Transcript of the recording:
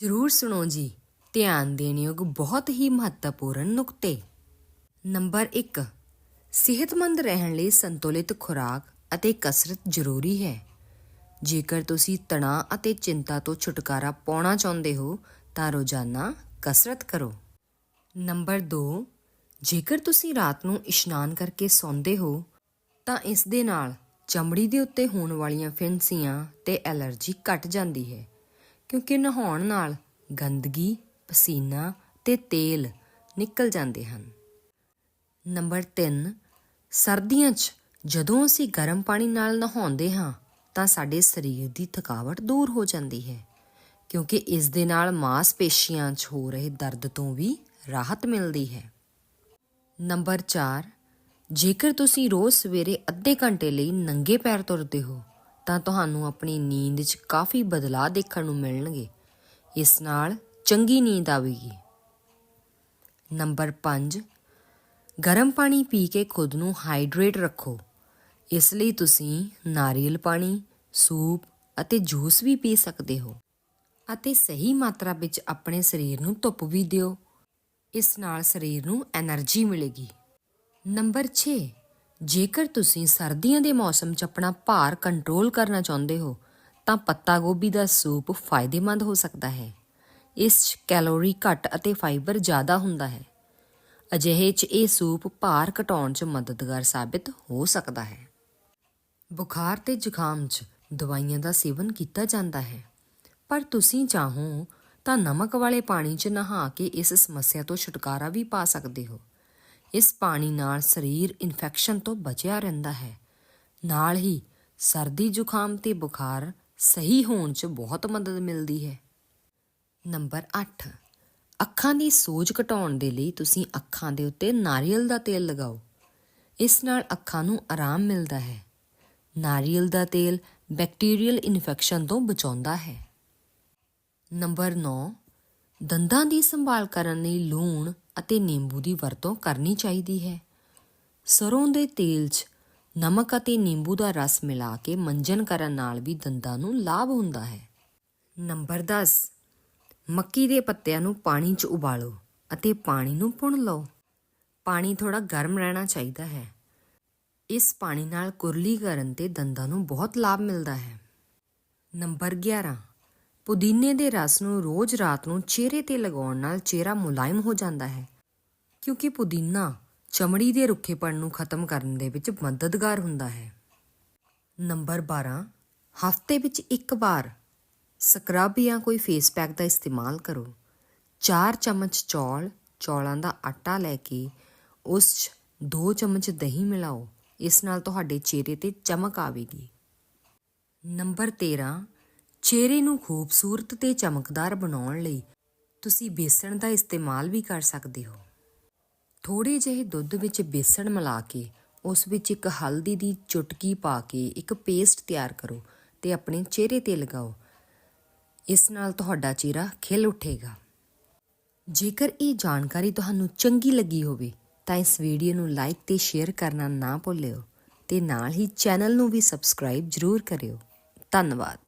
ਜ਼ਰੂਰ ਸੁਣੋ ਜੀ। ਧਿਆਨ ਦੇਣਯੋਗ ਬਹੁਤ ਹੀ ਮਹੱਤਵਪੂਰਨ ਨੁਕਤੇ। ਨੰਬਰ 1 ਸਿਹਤਮੰਦ ਰਹਿਣ ਲਈ ਸੰਤੁਲਿਤ ਖੁਰਾਕ ਅਤੇ ਕਸਰਤ ਜ਼ਰੂਰੀ ਹੈ। ਜੇਕਰ ਤੁਸੀਂ ਤਣਾਅ ਅਤੇ ਚਿੰਤਾ ਤੋਂ ਛੁਟਕਾਰਾ ਪਾਉਣਾ ਚਾਹੁੰਦੇ ਹੋ, ਤਾਂ ਰੋਜ਼ਾਨਾ ਕਸਰਤ ਕਰੋ। ਨੰਬਰ 2 ਜੇਕਰ ਤੁਸੀਂ ਰਾਤ ਨੂੰ ਇਸ਼ਨਾਨ ਕਰਕੇ ਸੌਂਦੇ ਹੋ, ਤਾਂ ਇਸ ਦੇ ਨਾਲ ਚਮੜੀ ਦੇ ਉੱਤੇ ਹੋਣ ਵਾਲੀਆਂ ਫਿੰਸੀਆਂ ਤੇ ਐਲਰਜੀ ਘਟ ਜਾਂਦੀ ਹੈ। ਕਿਉਂਕਿ ਨਹਾਉਣ ਨਾਲ ਗੰਦਗੀ, ਪਸੀਨਾ ਤੇ ਤੇਲ ਨਿਕਲ ਜਾਂਦੇ ਹਨ। ਨੰਬਰ 3 ਸਰਦੀਆਂ 'ਚ ਜਦੋਂ ਅਸੀਂ ਗਰਮ ਪਾਣੀ ਨਾਲ ਨਹਾਉਂਦੇ ਹਾਂ, ਤਾਂ ਸਾਡੇ ਸਰੀਰ ਦੀ ਥਕਾਵਟ ਦੂਰ ਹੋ ਜਾਂਦੀ ਹੈ, ਕਿਉਂਕਿ ਇਸ ਦੇ ਨਾਲ ਮਾਸਪੇਸ਼ੀਆਂ 'ਚ ਹੋ ਰਹੇ ਦਰਦ ਤੋਂ ਵੀ ਰਾਹਤ ਮਿਲਦੀ ਹੈ। ਨੰਬਰ 4 ਜੇਕਰ ਤੁਸੀਂ ਰੋਜ਼ ਸਵੇਰੇ ਅੱਧੇ ਘੰਟੇ ਲਈ ਨੰਗੇ ਪੈਰ ਤੁਰਦੇ ਹੋ ਤਾਂ ਤੁਹਾਨੂੰ ਆਪਣੀ ਨੀਂਦ 'ਚ ਕਾਫੀ ਬਦਲਾਅ ਦੇਖਣ ਨੂੰ ਮਿਲਣਗੇ। ਇਸ ਨਾਲ ਚੰਗੀ ਨੀਂਦ ਆਵੇਗੀ। ਨੰਬਰ 5 ਗਰਮ ਪਾਣੀ ਪੀ ਕੇ ਖੁਦ ਨੂੰ ਹਾਈਡਰੇਟ ਰੱਖੋ। ਇਸ ਲਈ ਤੁਸੀਂ ਨਾਰੀਅਲ ਪਾਣੀ, ਸੂਪ ਅਤੇ ਜੂਸ ਵੀ ਪੀ ਸਕਦੇ ਹੋ ਅਤੇ ਸਹੀ ਮਾਤਰਾ ਵਿੱਚ ਆਪਣੇ ਸਰੀਰ ਨੂੰ ਧੁੱਪ ਵੀ ਦਿਓ। ਇਸ ਨਾਲ ਸਰੀਰ ਨੂੰ એનર્ਜੀ ਮਿਲੇਗੀ। ਨੰਬਰ 6 ਜੇਕਰ ਤੁਸੀਂ ਸਰਦੀਆਂ ਦੇ ਮੌਸਮ 'ਚ ਆਪਣਾ ਭਾਰ ਕੰਟਰੋਲ ਕਰਨਾ ਚਾਹੁੰਦੇ ਹੋ, ਤਾਂ ਪੱਤਾ ਗੋਭੀ ਦਾ ਸੂਪ ਫਾਇਦੇਮੰਦ ਹੋ ਸਕਦਾ ਹੈ। ਇਸ 'ਚ ਕੈਲੋਰੀ ਘੱਟ ਅਤੇ ਫਾਈਬਰ ਜ਼ਿਆਦਾ ਹੁੰਦਾ ਹੈ। ਅਜਿਹੇ 'ਚ ਇਹ ਸੂਪ ਭਾਰ ਘਟਾਉਣ 'ਚ ਮਦਦਗਾਰ ਸਾਬਿਤ ਹੋ ਸਕਦਾ ਹੈ। ਬੁਖਾਰ ਤੇ ਜ਼ੁਕਾਮ 'ਚ ਦਵਾਈਆਂ ਦਾ ਸੇਵਨ ਕੀਤਾ ਜਾਂਦਾ ਹੈ। ਪਰ ਤੁਸੀਂ ਚਾਹੋ ਤਾਂ ਨਮਕ ਵਾਲੇ ਪਾਣੀ 'ਚ ਨਹਾ ਕੇ ਇਸ ਸਮੱਸਿਆ ਤੋਂ ਛੁਟਕਾਰਾ ਵੀ ਪਾ ਸਕਦੇ ਹੋ। ਇਸ ਪਾਣੀ ਨਾਲ ਸਰੀਰ ਇਨਫੈਕਸ਼ਨ ਤੋਂ ਬਚਿਆ ਰਹਿੰਦਾ ਹੈ। ਨਾਲ ਹੀ ਸਰਦੀ ਜ਼ੁਕਾਮ ਤੇ ਬੁਖਾਰ ਸਹੀ ਹੋਣ 'ਚ ਬਹੁਤ ਮਦਦ ਮਿਲਦੀ ਹੈ। ਨੰਬਰ 8 ਅੱਖਾਂ ਦੀ ਸੋਜ ਘਟਾਉਣ ਦੇ ਲਈ ਤੁਸੀਂ ਅੱਖਾਂ ਦੇ ਉੱਤੇ ਨਾਰੀਅਲ ਦਾ ਤੇਲ ਲਗਾਓ। ਇਸ ਨਾਲ ਅੱਖਾਂ ਨੂੰ ਆਰਾਮ ਮਿਲਦਾ ਹੈ। ਨਾਰੀਅਲ ਦਾ ਤੇਲ ਬੈਕਟੀਰੀਅਲ ਇਨਫੈਕਸ਼ਨ ਤੋਂ ਬਚਾਉਂਦਾ ਹੈ। ਨੰਬਰ 9 ਦੰਦਾਂ ਦੀ ਸੰਭਾਲ ਕਰਨ ਲਈ ਲੂਣ ਅਤੇ ਨਿੰਬੂ ਦੀ ਵਰਤੋਂ ਕਰਨੀ ਚਾਹੀਦੀ ਹੈ। ਸਰੋਂ ਦੇ ਤੇਲ 'ਚ ਨਮਕ ਅਤੇ ਨਿੰਬੂ ਦਾ ਰਸ ਮਿਲਾ ਕੇ ਮੰਜਨ ਕਰਨ ਨਾਲ ਵੀ ਦੰਦਾਂ ਨੂੰ ਲਾਭ ਹੁੰਦਾ ਹੈ। ਨੰਬਰ 10 ਮੱਕੀ ਦੇ ਪੱਤਿਆਂ ਨੂੰ ਪਾਣੀ 'ਚ ਉਬਾਲੋ ਅਤੇ ਪਾਣੀ ਨੂੰ ਪੁਣ ਲਓ। ਪਾਣੀ ਥੋੜਾ ਗਰਮ ਰਹਿਣਾ ਚਾਹੀਦਾ ਹੈ। ਇਸ ਪਾਣੀ ਨਾਲ ਕੁਰਲੀ ਕਰਨ ਤੇ ਦੰਦਾਂ ਨੂੰ ਬਹੁਤ ਲਾਭ ਮਿਲਦਾ ਹੈ। ਨੰਬਰ 11 ਪੁਦੀਨੇ ਦੇ ਰਸ ਨੂੰ ਰੋਜ਼ ਰਾਤ ਨੂੰ ਚਿਹਰੇ ਤੇ ਲਗਾਉਣ ਨਾਲ ਚਿਹਰਾ ਮੁਲਾਇਮ ਹੋ ਜਾਂਦਾ ਹੈ। ਕਿਉਂਕਿ ਪੁਦੀਨਾ ਚਮੜੀ ਦੇ ਰੁੱਖੇਪਣ ਨੂੰ ਖਤਮ ਕਰਨ ਦੇ ਵਿੱਚ ਮਦਦਗਾਰ ਹੁੰਦਾ ਹੈ। ਨੰਬਰ 12 ਹਫ਼ਤੇ ਵਿੱਚ ਇੱਕ ਵਾਰ ਸਕਰਬ ਜਾਂ ਕੋਈ ਫੇਸ ਪੈਕ ਦਾ ਇਸਤੇਮਾਲ ਕਰੋ। 4 ਚਮਚ ਚੌਲ, ਚੌਲਾਂ ਦਾ ਆਟਾ ਲੈ ਕੇ ਉਸ 'ਚ 2 ਚਮਚ ਦਹੀਂ ਮਿਲਾਓ। ਇਸ ਨਾਲ ਤੁਹਾਡੇ ਚਿਹਰੇ ਤੇ ਚਮਕ ਆਵੇਗੀ। ਨੰਬਰ 13 ਚਿਹਰੇ ਨੂੰ ਖੂਬਸੂਰਤ ਤੇ ਚਮਕਦਾਰ ਬਣਾਉਣ ਲਈ ਤੁਸੀਂ ਬੇਸਣ ਦਾ ਇਸਤੇਮਾਲ ਵੀ ਕਰ ਸਕਦੇ ਹੋ। ਥੋੜੇ ਜਿਹੇ ਦੁੱਧ ਵਿੱਚ ਬੇਸਣ ਮਿਲਾ ਕੇ ਉਸ ਵਿੱਚ ਇੱਕ ਹਲਦੀ ਦੀ ਚੁਟਕੀ ਪਾ ਕੇ ਇੱਕ ਪੇਸਟ ਤਿਆਰ ਕਰੋ ਤੇ ਆਪਣੇ ਚਿਹਰੇ ਤੇ ਲਗਾਓ। ਇਸ ਨਾਲ ਤੁਹਾਡਾ ਚਿਹਰਾ ਖਿਲ ਉੱਠੇਗਾ। ਜੇਕਰ ਇਹ ਜਾਣਕਾਰੀ ਤੁਹਾਨੂੰ ਚੰਗੀ ਲੱਗੀ ਹੋਵੇ, ਤਾਂ ਇਸ ਵੀਡੀਓ ਨੂੰ ਲਾਈਕ ਤੇ ਸ਼ੇਅਰ ਕਰਨਾ ਨਾ ਭੁੱਲਿਓ ਤੇ ਨਾਲ ਹੀ ਚੈਨਲ ਨੂੰ ਵੀ ਸਬਸਕ੍ਰਾਈਬ ਜ਼ਰੂਰ ਕਰਿਓ। ਧੰਨਵਾਦ।